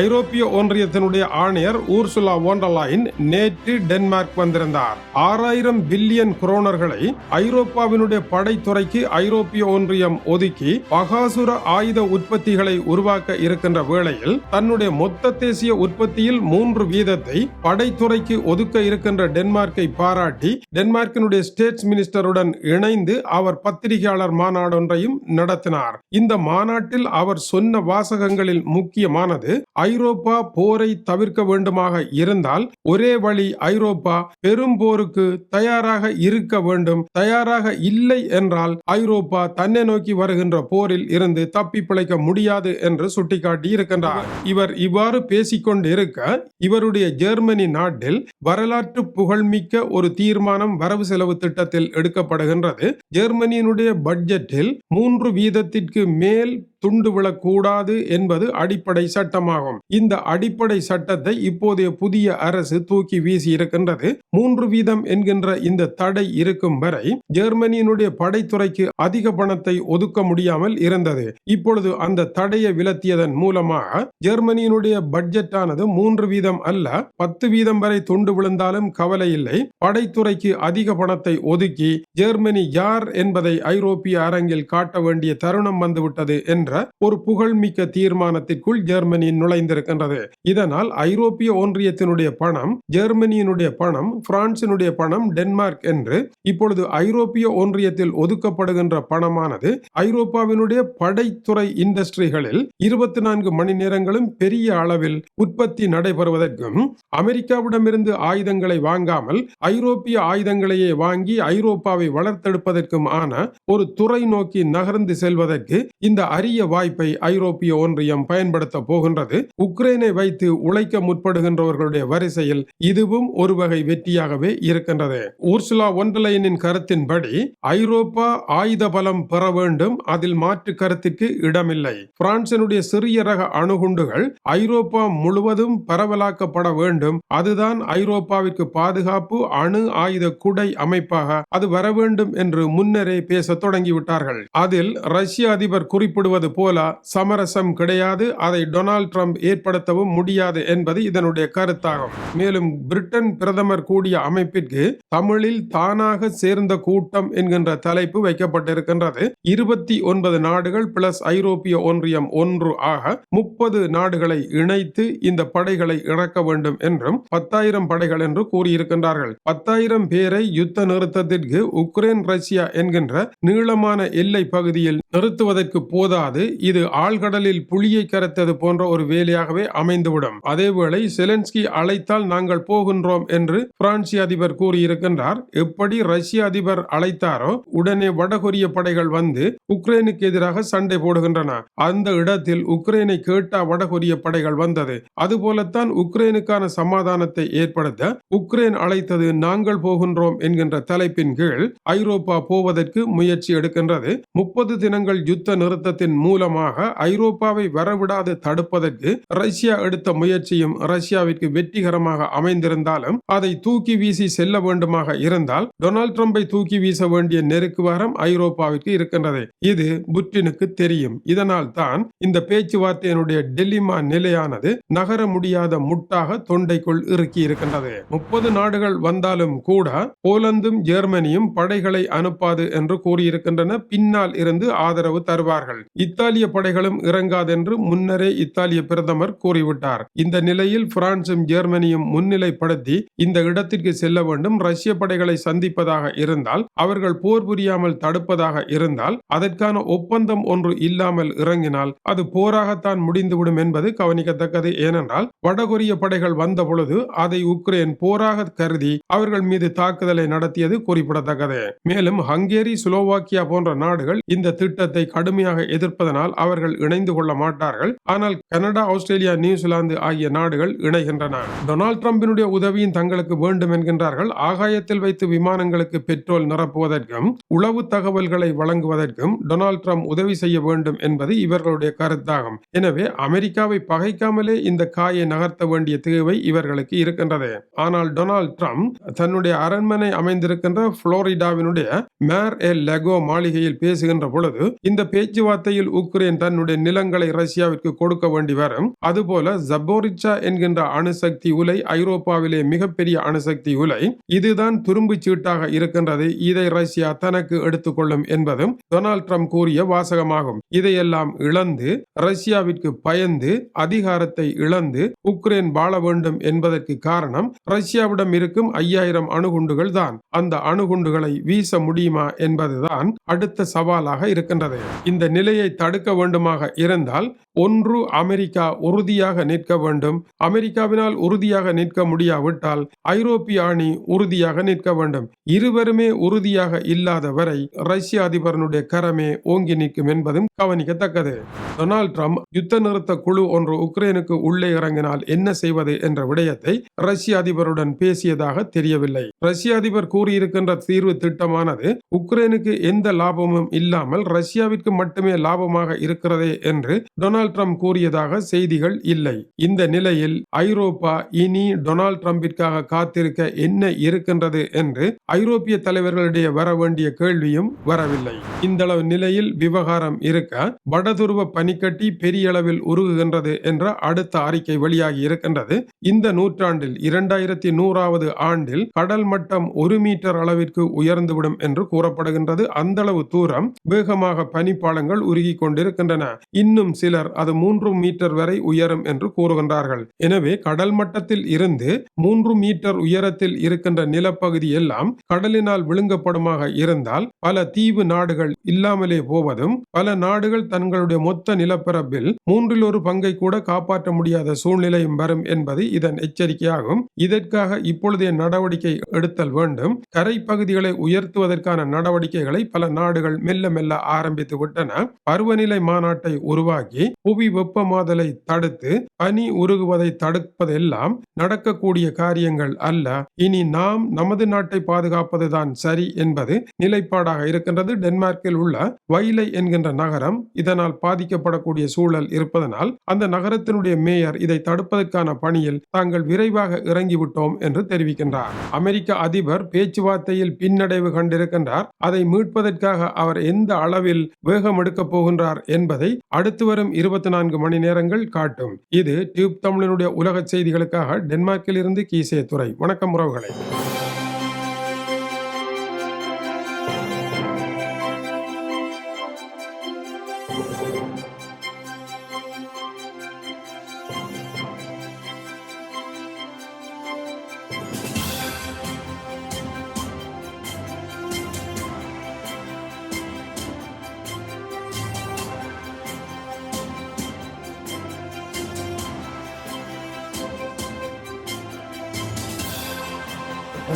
ஐரோப்பிய ஒன்றியத்தினுடைய ஆணையர் ஊர்சுலா ஓண்டலாயின் நேற்று டென்மார்க் வந்திருந்தார். ஆறாயிரம் பில்லியன் குரோனர்களை ஐரோப்பாவினுடைய படைத்துறைக்கு ஐரோப்பிய ஒன்றியம் ஒதுக்கி பகாசுர ஆயுத உற்பத்திகளை உருவாக்க இருக்கின்ற வேளையில் தன்னுடைய மொத்த தேசிய உற்பத்தியில் மூன்று வீதத்தை படைத்துறைக்கு ஒதுக்க இருக்கின்ற டென்மார்க்கை பாராட்டி டென்மார்க்கினுடைய ஸ்டேட்ஸ் மினிஸ்டருடன் இணைந்து அவர் பத்திரிகையாளர் மாநாடொன்றையும் நடத்தினார். இந்த மாநாட்டில் அவர் சொன்ன வாசகங்களில் முக்கியமானது ஐரோப்பா போரை தவிர்க்க வேண்டுமாக இருந்தால் ஒரே வழி ஐரோப்பா பெரும் போருக்கு தயாராக இருக்க வேண்டும். தயாராக இல்லை என்றால் ஐரோப்பா தன்னை நோக்கி வருகின்ற போரில் இருந்து தப்பி பிழைக்க முடியாது என்று சுட்டிக்காட்டி இருக்கின்றார் இவர் இவ்வாறு பேசிக்கொண்டு இருக்க இவருடைய ஜெர்மனி நாட்டில் வரலாற்று புகழ்மிக்க ஒரு தீர்மானம் வரவு செலவு திட்டத்தில் எடுக்கப்படுகின்றது. ஜெர்மனியினுடைய பட்ஜெட்டில் மூன்று வீதத்திற்கு மேல் துண்டு விழக்கூடாது என்பது அடிப்படை சட்டமாகும். இந்த அடிப்படை சட்டத்தை இப்போதைய புதிய அரசு தூக்கி வீசி இருக்கின்றது. மூன்று வீதம் என்கின்ற இந்த தடை இருக்கும் வரை ஜெர்மனியினுடைய படைத்துறைக்கு அதிக பணத்தை ஒதுக்க முடியாமல் இருந்தது. இப்பொழுது அந்த தடையை விலத்தியதன் மூலமாக ஜெர்மனியினுடைய பட்ஜெட்டானது மூன்று வீதம் அல்ல பத்து வீதம் வரை துண்டு விழுந்தாலும் கவலை இல்லை. படைத்துறைக்கு அதிக பணத்தை ஒதுக்கி ஜெர்மனி யார் என்பதை ஐரோப்பிய அரங்கில் காட்ட வேண்டிய தருணம் வந்துவிட்டது என்று என்ற ஒரு புகழ்மிக்க தீர்மானத்திற்குள் ஜெர்மனி நுழைந்திருக்கின்றது. இதனால் ஐரோப்பிய ஒன்றியத்தினுடைய பணம் ஜெர்மனியினுடைய பணம் பிரான்சினுடைய பணம் டென்மார்க் என்று இப்பொழுது ஐரோப்பிய ஒன்றியத்தில் ஒதுக்கப்படுகின்ற பணமானது ஐரோப்பாவினுடைய படைத்துறை இண்டஸ்ட்ரிகளில் இருபத்தி நான்கு மணி நேரங்களும் பெரிய அளவில் உற்பத்தி நடைபெறுவதற்கும் அமெரிக்காவிடமிருந்து ஆயுதங்களை வாங்காமல் ஐரோப்பிய ஆயுதங்களையே வாங்கி ஐரோப்பாவை வளர்த்தெடுப்பதற்கும் ஆன ஒரு துறை நோக்கி நகர்ந்து செல்வதற்கு இந்த அரிய வாய்ப்பை ஐரோப்பிய ஒன்றியம் பயன்படுத்த போகின்றது. உக்ரைனை வைத்து உழைக்க முற்படுகின்றவர்களுடைய வரிசையில் இதுவும் ஒரு வகை வெற்றியாகவே இருக்கின்றது. ஊர்சுலா ஒன்றலையனின் கருத்தின்படி ஐரோப்பா ஆயுத பலம் பெற வேண்டும் அதில் மாற்று கருத்துக்கு இடமில்லை. பிரான்சினுடைய சிறிய ரக அணுகுண்டுகள் ஐரோப்பா முழுவதும் பரவலாக்கப்பட வேண்டும். அதுதான் ஐரோப்பாவிற்கு பாதுகாப்பு அணு ஆயுத குடை அமைப்பாக அது வர வேண்டும் என்று முன்னரே பேச தொடங்கிவிட்டார்கள். அதில் ரஷ்ய அதிபர் குறிப்பிடுவது போல சமரசம் கிடையாது. அதை டொனால்ட் ட்ரம்ப் ஏற்படுத்தவும் முடியாது என்பது இதனுடைய கருத்தாகும். மேலும் பிரிட்டன் பிரதமர் கூடிய அமைப்பிற்கு தமிழில் தானாக சேர்ந்த கூட்டம் என்கின்ற தலைப்பு வைக்கப்பட்டிருக்கின்றது. இருபத்தி ஒன்பது நாடுகள் பிளஸ் ஐரோப்பிய ஒன்றியம் ஒன்று ஆக முப்பது நாடுகளை இணைத்து இந்த படைகளை இணக்க வேண்டும் என்றும் பத்தாயிரம் படைகள் என்று கூறியிருக்கின்றார்கள். பத்தாயிரம் பேரை யுத்த நிறுத்தத்திற்கு உக்ரைன் ரஷ்யா என்கின்ற நீளமான எல்லை பகுதியில் நிறுத்துவதற்கு போதாது. இது ஆழ்கடலில் புலியை கரைத்தது போன்ற ஒரு வேலையாகவே அமைந்துவிடும். அதேவேளை செலன்ஸ்கி அழைத்தால் நாங்கள் போகின்றோம் என்று பிரான்சி அதிபர் கூறியிருக்கின்றார். எப்படி ரஷ்ய அதிபர் அழைத்தாரோ உடனே வடகொரிய படைகள் வந்து உக்ரைனுக்கு எதிராக சண்டை போடுகின்றன. அந்த இடத்தில் உக்ரைனை கேட்டா வடகொரிய படைகள் வந்தது. அதுபோலத்தான் உக்ரைனுக்கான சமாதானத்தை ஏற்படுத்த உக்ரைன் அழைத்தது நாங்கள் போகின்றோம் என்கின்ற தலைப்பின் கீழ் ஐரோப்பா போவதற்கு முயற்சி எடுக்கின்றது. முப்பது தினங்கள் யுத்த நிறுத்தத்தின் மூலமாக ஐரோப்பாவை வரவிடாது தடுப்பதற்கு ரஷ்யா எடுத்த முயற்சியும் ரஷ்யாவிற்கு வெற்றிகரமாக அமைந்திருந்தாலும் அதை தூக்கி வீசி செல்ல வேண்டுமாக இருந்தால் டொனால்ட் ட்ரம்பை தூக்கி வீச வேண்டிய நெருக்கு வாரம் ஐரோப்பாவிற்கு இருக்கின்றது. இது புட்டினுக்கு தெரியும். இதனால் தான் இந்த பேச்சுவார்த்தையினுடைய டெல்லிமா நிலையானது நகர முடியாத முட்டாக தொண்டைக்குள் இறுக்கி இருக்கின்றது. முப்பது நாடுகள் வந்தாலும் கூட போலந்தும் ஜெர்மனியும் படைகளை அனுப்பாது என்று கூறியிருக்கின்றன. பின்னால் இருந்து ஆதரவு தருவார்கள். இத்தாலிய படைகளும் இறங்காதென்று முன்னரே இத்தாலிய பிரதமர் கூறிவிட்டார். இந்த நிலையில் பிரான்சும் ஜெர்மனியும் முன்னிலைப்படுத்தி இந்த இடத்திற்கு செல்ல வேண்டும். ரஷ்ய படைகளை சந்திப்பதாக இருந்தால் அவர்கள் போர் புரியாமல் தடுப்பதாக இருந்தால் அதற்கான ஒப்பந்தம் ஒன்று இல்லாமல் இறங்கினால் அது போராகத்தான் முடிந்துவிடும் என்பது கவனிக்கத்தக்கது. ஏனென்றால் வடகொரிய படைகள் வந்த பொழுது அதை உக்ரைன் போராக கருதி அவர்கள் மீது தாக்குதலை நடத்தியது குறிப்பிடத்தக்கது. மேலும் ஹங்கேரி சுலோவாக்கியா போன்ற நாடுகள் இந்த திட்டத்தை கடுமையாக எதிர்ப்பு இருப்பதனால் அவர்கள் இணைந்து கொள்ள மாட்டார்கள். ஆனால் கனடா ஆஸ்திரேலியா நியூசிலாந்து ஆகிய நாடுகள் இணைகின்றன. டொனால்ட் டிரம்பினுடைய உதவியும் தங்களுக்கு வேண்டும் என்கின்றார்கள். ஆகாயத்தில் வைத்து விமானங்களுக்கு பெட்ரோல் நிரப்புவதற்கும் உளவு தகவல்களை வழங்குவதற்கும் டொனால்ட் ட்ரம்ப் உதவி செய்ய வேண்டும் என்பது இவர்களுடைய கருத்தாகும். எனவே அமெரிக்காவை பகைக்காமலே இந்த காயை நகர்த்த வேண்டிய தேவை இவர்களுக்கு இருக்கின்றது. ஆனால் டொனால்ட் ட்ரம்ப் தன்னுடைய அரண்மனை அமைந்திருக்கின்ற புளோரிடாவினுடைய மேர் எல் லெகோ மாளிகையில் பேசுகின்ற பொழுது இந்த பேச்சுவார்த்தையில் உக்ரைன் தன்னுடைய நிலங்களை ரஷ்யாவிற்கு கொடுக்க வேண்டி வரும். அதுபோல ஜபோரிச்சா என்கின்ற அணுசக்தி உலை ஐரோப்பாவிலே மிகப்பெரிய அணுசக்தி உலை. இதுதான் துரும்பு சீட்டாக இருக்கின்றது. இதை ரஷ்யா தனக்கு எடுத்துக்கொள்ளும் என்பதும் டொனால்ட் ட்ரம்ப் கூறிய வாசகமாகும். இதையெல்லாம் இழந்து ரஷ்யாவிற்கு பயந்து அதிகாரத்தை இழந்து உக்ரைன் வாழ வேண்டும் என்பதற்கு காரணம் ரஷ்யாவிடம் இருக்கும் ஐயாயிரம் அணுகுண்டுகள் தான். அந்த அணுகுண்டுகளை வீச முடியுமா என்பதுதான் அடுத்த சவாலாக இருக்கின்றது. இந்த நிலையை தடுக்க வேண்டுமாக இருந்தால் ஒன்று அமெரிக்கா உறுதியாக நிற்க வேண்டும். அமெரிக்காவினால் உறுதியாக நிற்க முடியாவிட்டால் ஐரோப்பிய அணி உறுதியாக நிற்க வேண்டும். இருவருமே உறுதியாக இல்லாத வரை ரஷ்ய அதிபரனுடைய கரமே ஓங்கி நிற்கும் என்பதும் கவனிக்கத்தக்கது. டொனால்ட் ட்ரம்ப் யுத்த நிறுத்த குழு ஒன்று உக்ரைனுக்கு உள்ளே இறங்கினால் என்ன செய்வது என்ற விடயத்தை ரஷ்ய அதிபருடன் பேசியதாக தெரியவில்லை. ரஷ்ய அதிபர் கூறியிருக்கின்ற தீர்வு திட்டமானது உக்ரைனுக்கு எந்த லாபமும் இல்லாமல் ரஷ்யாவிற்கு மட்டுமே லாபம் லாபமாக இருக்கிறதே என்று டொனால்ட் ட்ரம்ப் கூறியதாக செய்திகள் இல்லை. இந்த நிலையில் ஐரோப்பா இனி டொனால்ட் ட்ரம்பிற்காக காத்திருக்க என்ன இருக்கின்றது என்று ஐரோப்பிய தலைவர்களிடையே வர வேண்டிய கேள்வியும் வரவில்லை. இந்தளவு நிலையில் விவகாரம் இருக்க வடதுருவ பனிக்கட்டி பெரிய அளவில் உருகுகின்றது என்ற அடுத்த அறிக்கை வெளியாகி இருக்கின்றது. இந்த நூற்றாண்டில் இரண்டாயிரத்தி நூறாவது ஆண்டில் கடல் மட்டம் ஒரு மீட்டர் அளவிற்கு உயர்ந்துவிடும் என்று கூறப்படுகின்றது. அந்த அளவு தூரம் வேகமாக பனிப்பாலங்கள் உருகி கொண்டிருக்கின்றன. இன்னும் சிலர் அது மூன்று மீட்டர் வரை உயரும் என்று கூறுகின்றார்கள். எனவே கடல் மட்டத்தில் இருந்து மூன்று மீட்டர் உயரத்தில் இருக்கின்ற நிலப்பகுதி எல்லாம் கடலினால் விழுங்கப்படுமாக இருந்தால் பல தீவு நாடுகள் இல்லாமலே போவதும் பல நாடுகள் தங்களுடைய மொத்த நிலப்பரப்பில் மூன்றில் ஒரு பங்கை கூட காப்பாற்ற முடியாத சூழ்நிலையும் வரும் என்பது இதன் எச்சரிக்கையாகும். இதற்காக இப்பொழுதைய நடவடிக்கை எடுத்தல் வேண்டும். கரை பகுதிகளை உயர்த்துவதற்கான நடவடிக்கைகளை பல நாடுகள் மெல்ல மெல்ல ஆரம்பித்து விட்டன பருவ பருவநிலை மாநாட்டை உருவாக்கி புவி வெப்பமாதலை தடுத்து பனி உருகுவதை தடுப்பதெல்லாம் நடக்கக்கூடிய காரியங்கள் அல்ல. இனி நாம் நமது நாட்டை பாதுகாப்பதுதான் சரி என்பது நிலைப்பாடாக இருக்கின்றது. டென்மார்க்கில் உள்ள வைலை என்கின்ற நகரம் இதனால் பாதிக்கப்படக்கூடிய சூழல் இருப்பதனால் அந்த நகரத்தினுடைய மேயர் இதை தடுப்பதற்கான பணியில் தாங்கள் விரைவாக இறங்கிவிட்டோம் என்று தெரிவிக்கின்றார். அமெரிக்க அதிபர் பேச்சுவார்த்தையில் பின்னடைவு கண்டிருக்கின்றார். அதை மீட்பதற்காக அவர் எந்த அளவில் வேகம் எடுக்கப் போகின்றார் என்பதை அடுத்து வரும் இருபத்தி நான்கு மணி நேரங்கள் காட்டும். இது டியூப் தமிழனுடைய உலக செய்திகளுக்காக டென்மார்க்கில் இருந்து கீசே துறை வணக்கம் உறவுகளை.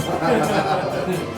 Yeah.